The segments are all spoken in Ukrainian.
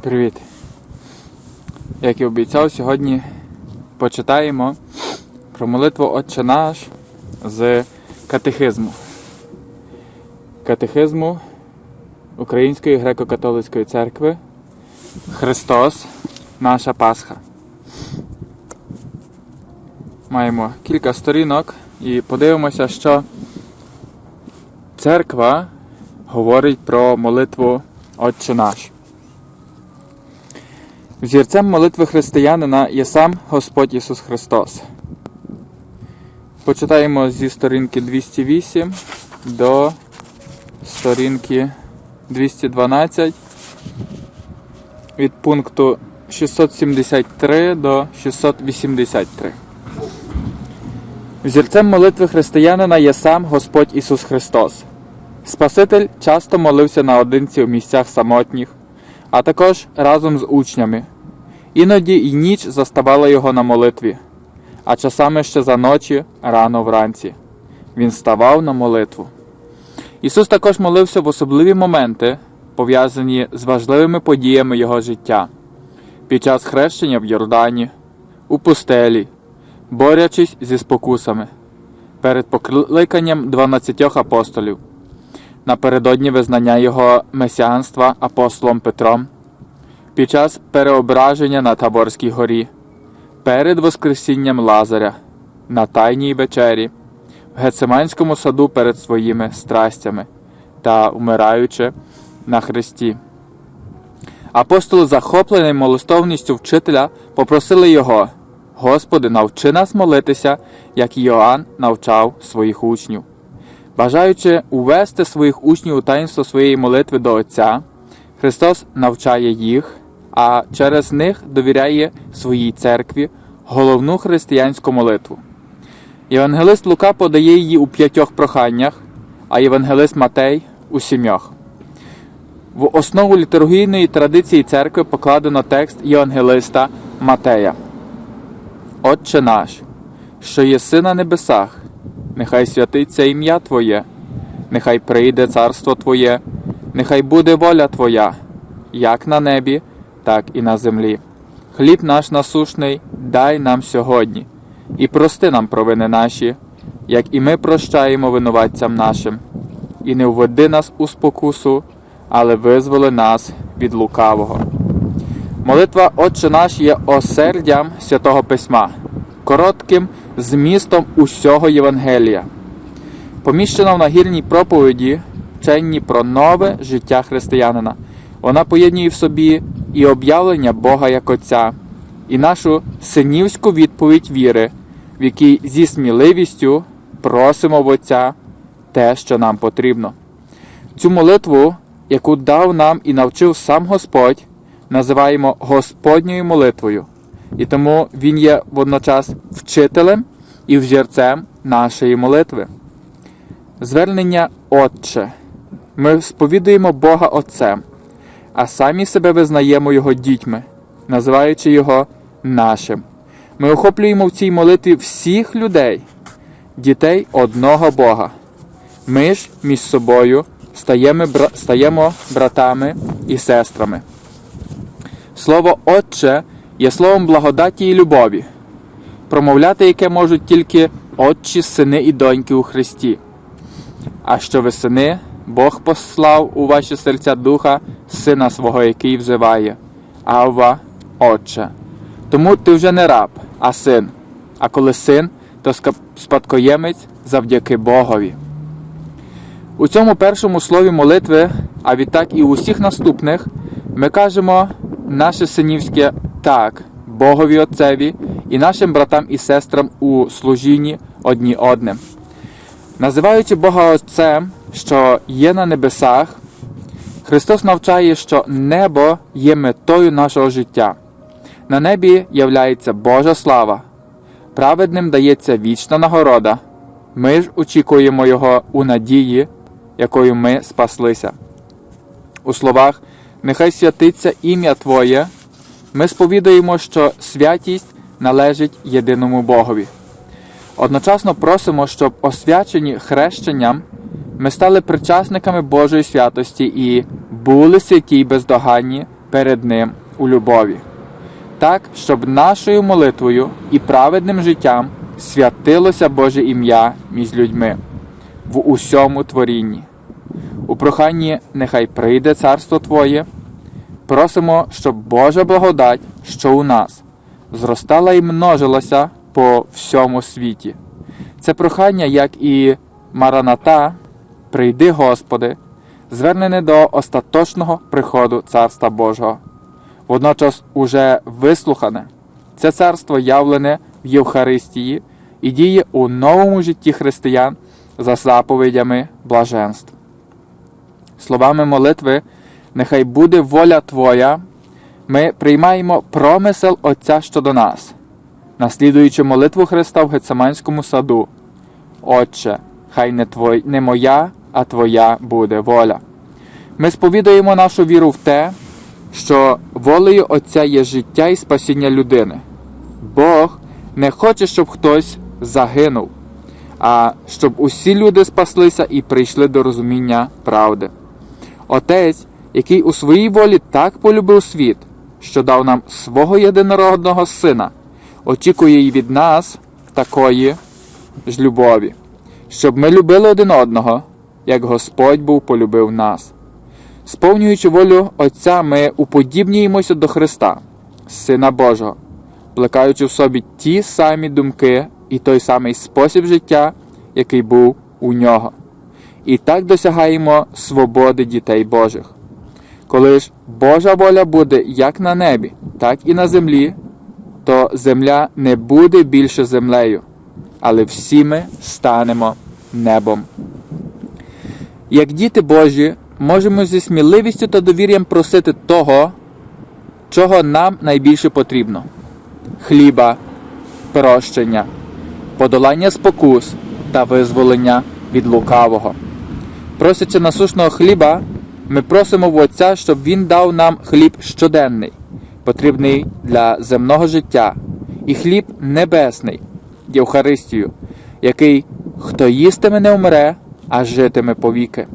Привіт! Як і обіцяв, сьогодні почитаємо про молитву Отче наш з катехизму. Катехизму Української греко-католицької церкви Христос, наша Пасха. Маємо кілька сторінок і подивимося, що церква говорить про молитву Отче наш. Взірцем молитви християнина є сам Господь Ісус Христос. Почитаємо зі сторінки 208 до сторінки 212 від пункту 673 до 683. Взірцем молитви християнина є сам Господь Ісус Христос. Спаситель часто молився наодинці у місцях самотніх, а також разом з учнями. Іноді й ніч заставала його на молитві, а часами ще за ночі рано вранці. Він ставав на молитву. Ісус також молився в особливі моменти, пов'язані з важливими подіями Його життя під час хрещення в Йордані, у пустелі, борячись зі спокусами, перед покликанням дванадцятьох апостолів, напередодні визнання Його месіанства апостолом Петром під час переображення на Таборській горі, перед Воскресінням Лазаря, на Тайній вечері, в Гециманському саду перед своїми страстями та вмираючи на Христі. Апостоли, захоплені молитовністю вчителя, попросили його: Господи, навчи нас молитися, як Йоанн навчав своїх учнів. Бажаючи увести своїх учнів у таїнство своєї молитви до Отця, Христос навчає їх, а через них довіряє своїй церкві головну християнську молитву. Євангелист Лука подає її у п'ятьох проханнях, а євангелист Матей у сім'ях. В основу літургійної традиції церкви покладено текст Євангелиста Матея. Отче наш, що єси на небесах, нехай святиться ім'я Твоє, нехай прийде царство Твоє, нехай буде воля Твоя, як на небі, так і на землі. Хліб наш насушний дай нам сьогодні, і прости нам провини наші, як і ми прощаємо винуватцям нашим, і не введи нас у спокусу, але визволи нас від лукавого. Молитва Отче наш є осердям святого Письма, коротким змістом усього Євангелія. Поміщена в нагірній проповіді вченні про нове життя християнина. Вона поєднує в собі і об'явлення Бога як Отця, і нашу синівську відповідь віри, в якій зі сміливістю просимо в Отця те, що нам потрібно. Цю молитву, яку дав нам і навчив сам Господь, називаємо Господньою молитвою, і тому Він є водночас вчителем і взірцем нашої молитви. Звернення Отче. Ми сповідуємо Бога Отцем, а самі себе визнаємо Його дітьми, називаючи Його нашим. Ми охоплюємо в цій молитві всіх людей, дітей одного Бога. Ми ж між собою стаємо, братами і сестрами. Слово Отче є словом благодаті і любові, промовляти яке можуть тільки отчі, сини і доньки у Христі. А що ви сини, Бог послав у ваші серця Духа, Сина свого, який взиває, Авва, Отче. Тому ти вже не раб, а син. А коли син, то спадкоємець завдяки Богові. У цьому першому слові молитви, а відтак і у усіх наступних, ми кажемо наше синівське так, Богові Отцеві і нашим братам і сестрам у служінні одні одним. Називаючи Бога Отцем, що є на небесах, Христос навчає, що небо є метою нашого життя. На небі являється Божа слава, праведним дається вічна нагорода. Ми ж очікуємо Його у надії, якою ми спаслися. У словах Нехай святиться ім'я Твоє. Ми сповідуємо, що святість належить єдиному Богові. Одночасно просимо, щоб освячені хрещенням ми стали причасниками Божої святості і були святі й бездоганні перед Ним у любові, так, щоб нашою молитвою і праведним життям святилося Боже ім'я між людьми в усьому творінні. У проханні нехай прийде царство Твоє. Просимо, щоб Божа благодать, що у нас, зростала і множилася по всьому світі. Це прохання, як і Мараната, прийди, Господи, звернене до остаточного приходу Царства Божого. Водночас уже вислухане, це царство явлене в Євхаристії і діє у новому житті християн за заповідями блаженств. Словами молитви, нехай буде воля Твоя, ми приймаємо промисел Отця щодо нас, наслідуючи молитву Христа в Гециманському саду. Отче, хай не, твой, не моя, а Твоя буде воля. Ми сповідуємо нашу віру в те, що волею Отця є життя і спасіння людини. Бог не хоче, щоб хтось загинув, а щоб усі люди спаслися і прийшли до розуміння правди. Отець, який у своїй волі так полюбив світ, що дав нам свого єдинородного сина, очікує й від нас такої ж любові, щоб ми любили один одного, як Господь був полюбив нас. Сповнюючи волю Отця, ми уподібнюємося до Христа, Сина Божого, плекаючи в собі ті самі думки і той самий спосіб життя, який був у нього. І так досягаємо свободи дітей Божих. Коли ж Божа воля буде як на небі, так і на землі, то земля не буде більше землею, але всі ми станемо небом. Як діти Божі, можемо зі сміливістю та довір'ям просити того, чого нам найбільше потрібно: хліба, прощення, подолання спокус та визволення від лукавого. Просячи насушного хліба, ми просимо в Отця, щоб Він дав нам хліб щоденний, потрібний для земного життя, і хліб небесний, Євхаристію, який хто їстиме не умре, а житиме повіки.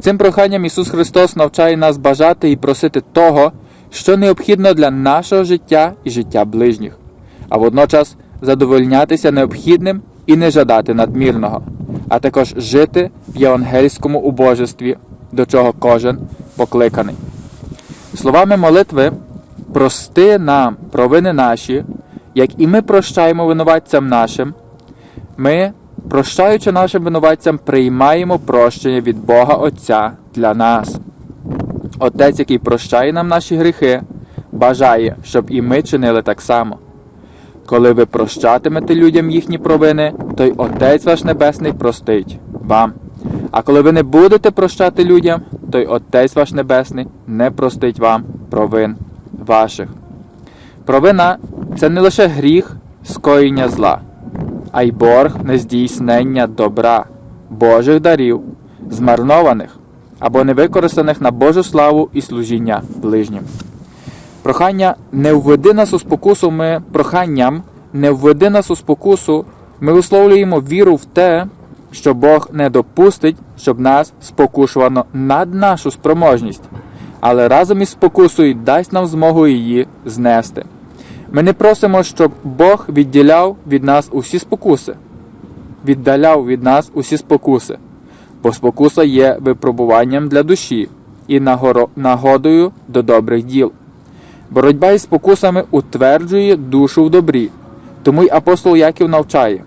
Цим проханням Ісус Христос навчає нас бажати і просити того, що необхідно для нашого життя і життя ближніх, а водночас задовольнятися необхідним і не жадати надмірного, а також жити в євангельському убожестві, до чого кожен покликаний. Словами молитви, прости нам провини наші, як і ми прощаємо винуватцям нашим, ми, прощаючи нашим винуватцям, приймаємо прощення від Бога Отця для нас. Отець, який прощає нам наші гріхи, бажає, щоб і ми чинили так само. Коли ви прощатимете людям їхні провини, то й Отець ваш Небесний простить вам. А коли ви не будете прощати людям, то й Отець ваш Небесний не простить вам провин ваших. Провина це не лише гріх скоєння зла, а й борг нездійснення добра, Божих дарів, змарнованих або невикористаних на Божу славу і служіння ближнім. Прохання не введи нас у спокусу, ми проханням не введи нас у спокусу, ми висловлюємо віру в те, що Бог не допустить, щоб нас спокушувано над нашу спроможність, але разом із спокусою дасть нам змогу її знести. Ми не просимо, щоб Бог відділяв від нас усі спокуси, віддаляв від нас усі спокуси, бо спокуса є випробуванням для душі і нагодою до добрих діл. Боротьба із спокусами утверджує душу в добрі, тому й апостол Яків навчає.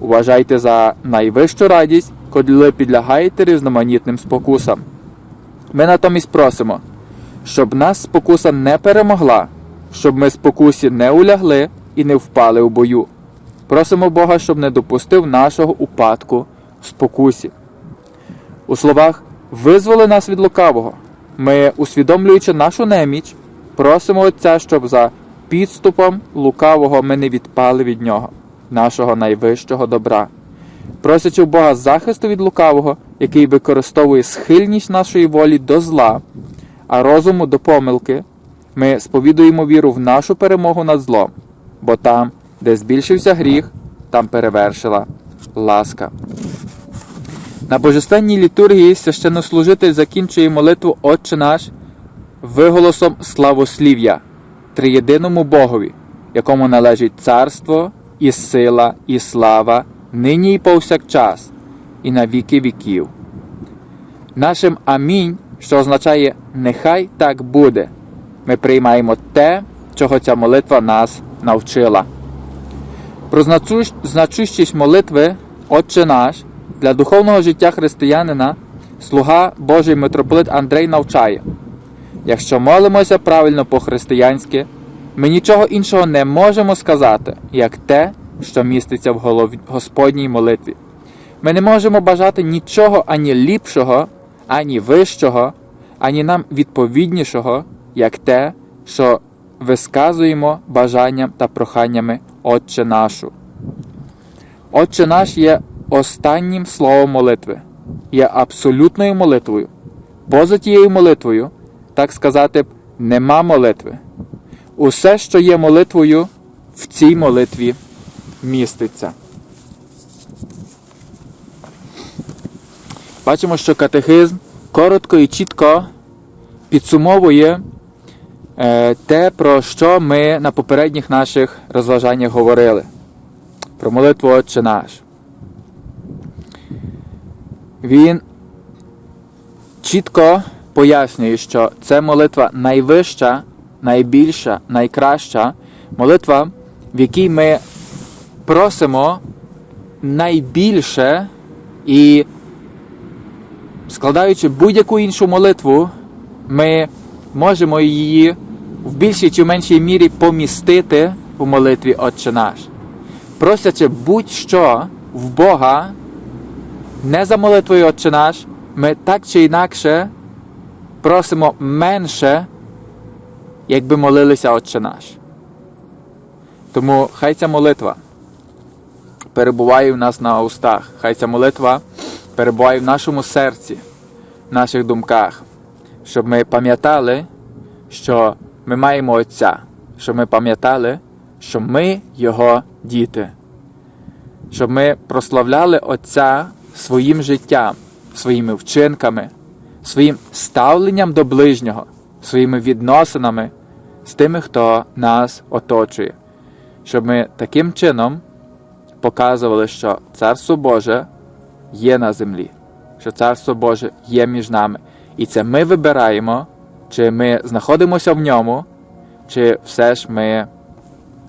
Уважайте за найвищу радість, коли підлягаєте різноманітним спокусам. Ми натомість просимо, щоб нас спокуса не перемогла, щоб ми спокусі не улягли і не впали у бою. Просимо Бога, щоб не допустив нашого упадку в спокусі. У словах визволи нас від лукавого. Ми, усвідомлюючи нашу неміч, просимо Отця, щоб за підступом лукавого ми не відпали від нього, нашого найвищого добра. Просячи в Бога захисту від лукавого, який використовує схильність нашої волі до зла, а розуму до помилки, ми сповідуємо віру в нашу перемогу над злом, бо там, де збільшився гріх, там перевершила ласка. На божественній літургії священнослужитель закінчує молитву Отче наш виголосом славослів'я триєдиному Богові, якому належить царство, і сила, і слава, нині і повсякчас, і на віки віків. Нашим амінь, що означає нехай так буде. Ми приймаємо те, чого ця молитва нас навчила. Про значущість молитви Отче наш для духовного життя християнина слуга Божий митрополит Андрей навчає. Якщо молимося правильно по-християнськи, ми нічого іншого не можемо сказати, як те, що міститься в голов- Господній молитві. Ми не можемо бажати нічого ані ліпшого, ані вищого, ані нам відповіднішого, як те, що висказуємо бажанням та проханнями Отче нашу. Отче наш є останнім словом молитви, є абсолютною молитвою. Поза тією молитвою, так сказати, нема молитви. Усе, що є молитвою, в цій молитві міститься. Бачимо, що катехизм коротко і чітко підсумовує е, те, про що ми на попередніх наших розважаннях говорили. Про молитву Отче наш. Він чітко пояснює, що це молитва найвища, найбільша, найкраща молитва, в якій ми просимо найбільше і складаючи будь-яку іншу молитву, ми можемо її в більшій чи меншій мірі помістити у молитві Отче наш. Просячи будь-що в Бога, не за молитвою Отче наш, ми так чи інакше просимо менше, якби молилися Отче наш. Тому хай ця молитва перебуває в нас на устах, хай ця молитва перебуває в нашому серці, в наших думках, щоб ми пам'ятали, що ми маємо Отця, щоб ми пам'ятали, що ми Його діти, щоб ми прославляли Отця своїм життям, своїми вчинками, своїм ставленням до ближнього, своїми відносинами з тими, хто нас оточує, щоб ми таким чином показували, що Царство Боже є на землі, що Царство Боже є між нами. І це ми вибираємо, чи ми знаходимося в ньому, чи все ж ми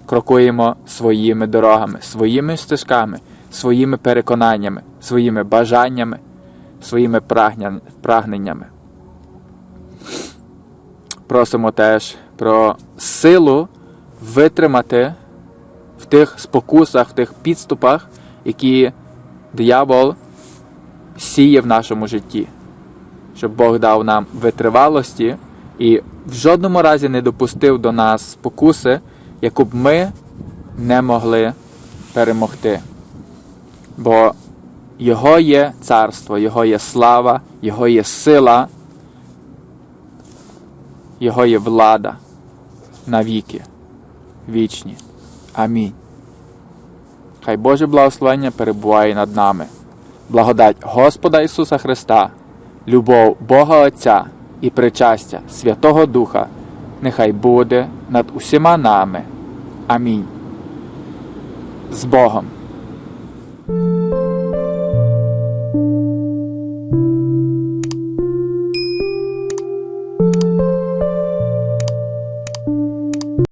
крокуємо своїми дорогами, своїми стежками, своїми переконаннями, своїми бажаннями, своїми прагненнями. Просимо теж про силу витримати в тих спокусах, в тих підступах, які диявол сіє в нашому житті, щоб Бог дав нам витривалості і в жодному разі не допустив до нас спокуси, яку б ми не могли перемогти. Бо Його є царство, Його є слава, Його є сила, Його є влада навіки, вічні. Амінь. Хай Боже благословення перебуває над нами. Благодать Господа Ісуса Христа, любов Бога Отця і причастя Святого Духа нехай буде над усіма нами. Амінь. З Богом.